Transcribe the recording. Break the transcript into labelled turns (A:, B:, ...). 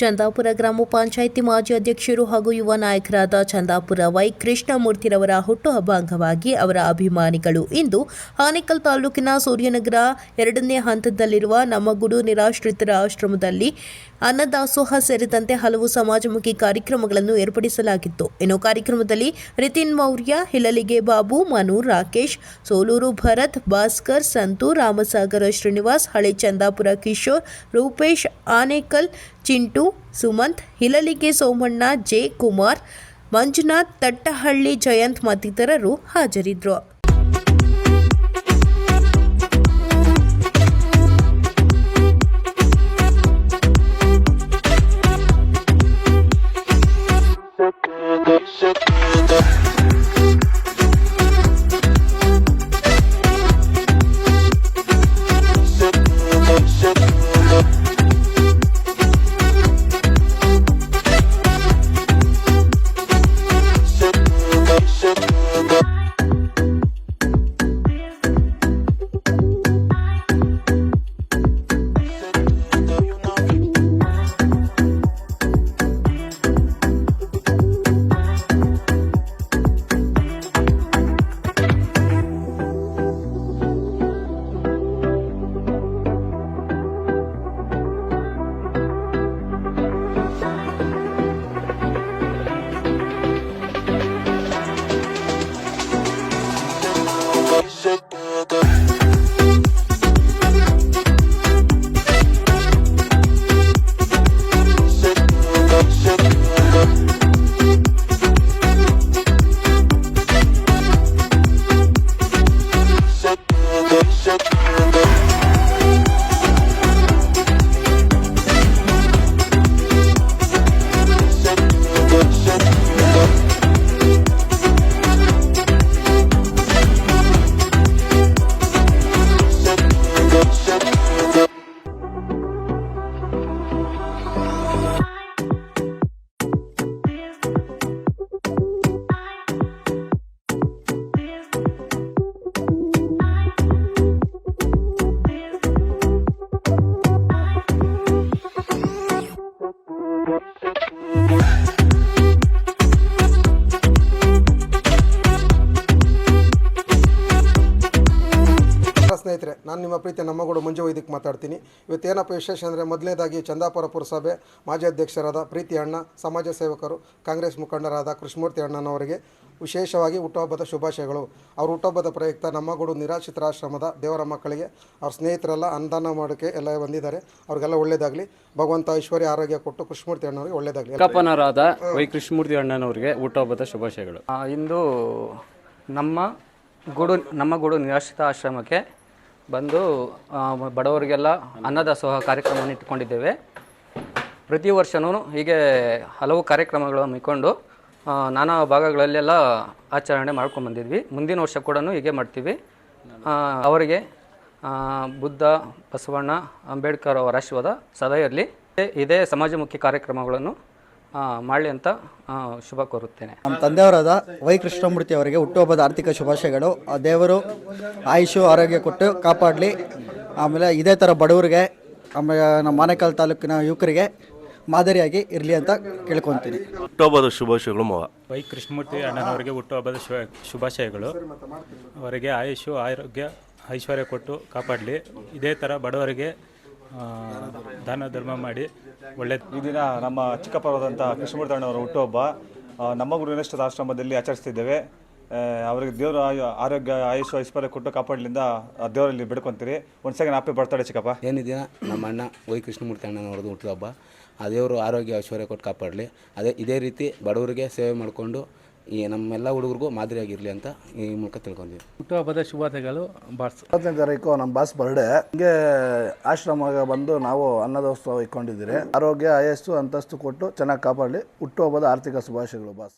A: ಚಂದಾಪುರ ಗ್ರಾಮ ಪಂಚಾಯಿತಿ ಮಾಜಿ ಅಧ್ಯಕ್ಷರು ಹಾಗೂ ಯುವ ನಾಯಕರಾದ ಚಂದಾಪುರ ವೈ ಕೃಷ್ಣಮೂರ್ತಿರವರ ಹುಟ್ಟುಹಬ್ಬ ಅಂಗವಾಗಿ ಅವರ ಅಭಿಮಾನಿಗಳು. ಇಂದು ಆನೇಕಲ್ ತಾಲೂಕಿನ ಸೂರ್ಯನಗರ ಎರಡನೇ ಹಂತದಲ್ಲಿರುವ ನಮ್ಮಗುಡು ನಿರಾಶ್ರಿತರ ಆಶ್ರಮದಲ್ಲಿ ಅನ್ನದಾಸೋಹ ಸೇರಿದಂತೆ ಹಲವು ಸಮಾಜಮುಖಿ ಕಾರ್ಯಕ್ರಮಗಳನ್ನು ಏರ್ಪಡಿಸಲಾಗಿತ್ತು. ಇನ್ನು ಕಾರ್ಯಕ್ರಮದಲ್ಲಿ ರಿತಿನ್ ಮೌರ್ಯ ಹಿಲಲಿಗೆ ಬಾಬು, ಮನು ರಾಕೇಶ್, ಸೋಲೂರು ಭರತ್, ಭಾಸ್ಕರ್, ಸಂತು, ರಾಮಸಾಗರ ಶ್ರೀನಿವಾಸ್, ಹಳೆ ಚಂದಾಪುರ ಕಿಶೋರ್, ರೂಪೇಶ್, ಆನೇಕಲ್, ಚಿಂಟು ಸುಮಂತ್ ಹಿಲಲಿಗೆ ಸೋಮಣ್ಣ ಜೆ. ಕುಮಾರ್ ಮಂಜುನಾಥ್ ತಟ್ಟಹಳ್ಳಿ ಜಯಂತ್ ಮತ್ತಿತರರು ಹಾಜರಿದ್ದರು
B: ನಾನು ನಿಮ್ಮ ಪ್ರೀತಿ ನಮ್ಮಗೌಡ ಮಂಜು ವೈದಿಕ್ ಮಾತಾಡ್ತೀನಿ. ಇವತ್ತೇನಪ್ಪ ವಿಶೇಷ ಅಂದರೆ ಮೊದಲನೇದಾಗಿ ಚಂದಾಪುರ ಪುರಸಭೆ ಮಾಜಿ ಅಧ್ಯಕ್ಷರಾದ ಪ್ರೀತಿ ಅಣ್ಣ ಸಮಾಜ ಸೇವಕರು ಕಾಂಗ್ರೆಸ್ ಮುಖಂಡರಾದ ಕೃಷ್ಣಮೂರ್ತಿ ಅಣ್ಣನವರಿಗೆ ವಿಶೇಷವಾಗಿ ಹುಟ್ಟುಹಬ್ಬದ ಶುಭಾಶಯಗಳು. ಅವರು ಹುಟ್ಟುಹಬ್ಬದ ಪ್ರಯುಕ್ತ ನಮ್ಮಗೂಡು ನಿರಾಶ್ರಿತರಾಶ್ರಮದ ದೇವರ ಮಕ್ಕಳಿಗೆ ಅವ್ರ ಸ್ನೇಹಿತರೆಲ್ಲ ಅನುದಾನ ಮಾಡೋಕ್ಕೆ ಎಲ್ಲ ಬಂದಿದ್ದಾರೆ. ಅವ್ರಿಗೆಲ್ಲ ಒಳ್ಳೇದಾಗಲಿ. ಭಗವಂತ ಐಶ್ವರ್ಯ ಆರೋಗ್ಯ ಕೊಟ್ಟು ಕೃಷ್ಣಮೂರ್ತಿ ಅಣ್ಣವರಿಗೆ ಒಳ್ಳೇದಾಗಲಿ.
C: ಕಪ್ಪನರಾದ ವೈ ಕೃಷ್ಣಮೂರ್ತಿ ಅಣ್ಣನವರಿಗೆ ಹುಟ್ಟುಹಬ್ಬದ ಶುಭಾಶಯಗಳು. ಇಂದು ನಮ್ಮ ಗುಡು ನಮ್ಮ ಗೂಡು ನಿರಾಶ್ರಿತ ಆಶ್ರಮಕ್ಕೆ ಬಂದು ಆ, ಬಡವರಿಗೆಲ್ಲ ಅನ್ನದಾಸೋಹ ಕಾರ್ಯಕ್ರಮವನ್ನು ಇಟ್ಕೊಂಡಿದ್ದೇವೆ ಪ್ರತಿ ವರ್ಷವೂ ಹೀಗೆ ಹಲವು ಕಾರ್ಯಕ್ರಮಗಳು ಹಮ್ಮಿಕೊಂಡು ನಾನಾ ಭಾಗಗಳಲ್ಲೆಲ್ಲ ಆಚರಣೆ ಮಾಡ್ಕೊಂಡು ಬಂದಿದ್ವಿ. ಮುಂದಿನ ವರ್ಷ ಕೂಡ ಹೀಗೆ ಮಾಡ್ತೀವಿ. ಅವರಿಗೆ ಬುದ್ಧ ಬಸವಣ್ಣ ಅಂಬೇಡ್ಕರ್ ಅವರ ಆಶೀರ್ವಾದ ಸದಾ ಇರಲಿ. ಇದೇ ಸಮಾಜಮುಖಿ ಕಾರ್ಯಕ್ರಮಗಳನ್ನು ಮಾಡಲಿ ಅಂತ ಶುಭ ಕೋರುತ್ತೇನೆ.
D: ನಮ್ಮ ತಂದೆಯವರಾದ ವೈ ಕೃಷ್ಣಮೂರ್ತಿ ಅವರಿಗೆ ಹುಟ್ಟುಹಬ್ಬದ ಆರ್ಥಿಕ ಶುಭಾಶಯಗಳು. ಆ ದೇವರು ಆಯುಷು ಆರೋಗ್ಯ ಕೊಟ್ಟು ಕಾಪಾಡಲಿ. ಆಮೇಲೆ ಇದೇ ಥರ ಬಡವರಿಗೆ ಆಮೇಲೆ ನಮ್ಮ ಮಾನೇಕಲ್ ತಾಲೂಕಿನ ಯುವಕರಿಗೆ ಮಾದರಿಯಾಗಿ ಇರಲಿ ಅಂತ ಕೇಳ್ಕೊತೀನಿ.
E: ಹುಟ್ಟುಹಬ್ಬದ ಶುಭಾಶಯಗಳು ಮಾವ.
F: ವೈ ಕೃಷ್ಣಮೂರ್ತಿ ಅಣ್ಣನವರಿಗೆ ಹುಟ್ಟುಹಬ್ಬದ ಶುಭ ಶುಭಾಶಯಗಳು. ಅವರಿಗೆ ಆಯುಷು ಆರೋಗ್ಯ ಐಶ್ವರ್ಯ ಕೊಟ್ಟು ಕಾಪಾಡಲಿ. ಇದೇ ಥರ ಬಡವರಿಗೆ ದಾನ ಧರ್ಮ ಮಾಡಿ ಒಳ್ಳೆ
G: ಈ ದಿನ ನಮ್ಮ ಚಿಕ್ಕಪ್ಪರಾದಂಥ ಕೃಷ್ಣಮೂರ್ತಿ ಅಣ್ಣವರ ಹುಟ್ಟುಹಬ್ಬ ನಮ್ಮ ಗುರು ನಿಷ್ಠದ ಆಶ್ರಮದಲ್ಲಿ ಆಚರಿಸ್ತಿದ್ದೇವೆ. ಅವರಿಗೆ ದೇವರ ಆರೋಗ್ಯ, ಆಯುಷ್, ಐಶ್ವರ್ಯ ಕೊಟ್ಟು ಕಾಪಾಡಲಿಂದ ದೇವರಲ್ಲಿ ಬಿಡ್ಕೊಂತೀರಿ. ಒಂದು ಸೆಕೆಂಡ್ ಹ್ಯಾಪಿ ಬರ್ತಾಳೆ ಚಿಕ್ಕಪ್ಪ.
H: ಏನಿದೆಯಾ? ನಮ್ಮ ಅಣ್ಣ ವೈ ಕೃಷ್ಣಮೂರ್ತಿ ಅಣ್ಣನವ್ರದ್ದು ಹುಟ್ಟುಹಬ್ಬ. ಆ ದೇವರು ಆರೋಗ್ಯ, ಐಶ್ವರ್ಯ ಕೊಟ್ಟು ಕಾಪಾಡಲಿ. ಅದೇ, ಇದೇ ರೀತಿ ಬಡವರಿಗೆ ಸೇವೆ ಮಾಡಿಕೊಂಡು ಈ ನಮ್ಮೆಲ್ಲ ಹುಡುಗರಿಗೂ ಮಾದರಿಯಾಗಿರಲಿ ಅಂತ ಈ ಮೂಲಕ ತಿಳ್ಕೊಂಡಿದ್ವಿ
F: ಹುಟ್ಟುಹಬ್ಬದ ಶುಭಾಶಯಗಳು ಬಾಸ್.
I: ಇಪ್ಪತ್ತನೇ ತಾರೀಕು ನಮ್ಮ ಬಾಸ್ ಬರ್ಡೇ ಹಿಂಗೆ ಆಶ್ರಮಕ್ಕೆ ಬಂದು ನಾವು ಅನ್ನದೋತ್ಸವ ಇಟ್ಕೊಂಡಿದ್ದೀರಿ. ಆರೋಗ್ಯ ಆಯಸ್ಸು ಅಂತಸ್ತು ಕೊಟ್ಟು ಚೆನ್ನಾಗಿ ಕಾಪಾಡಲಿ. ಹುಟ್ಟುಹಬ್ಬದ ಆರ್ಥಿಕ ಶುಭಾಶಯಗಳು ಬಾಸ್.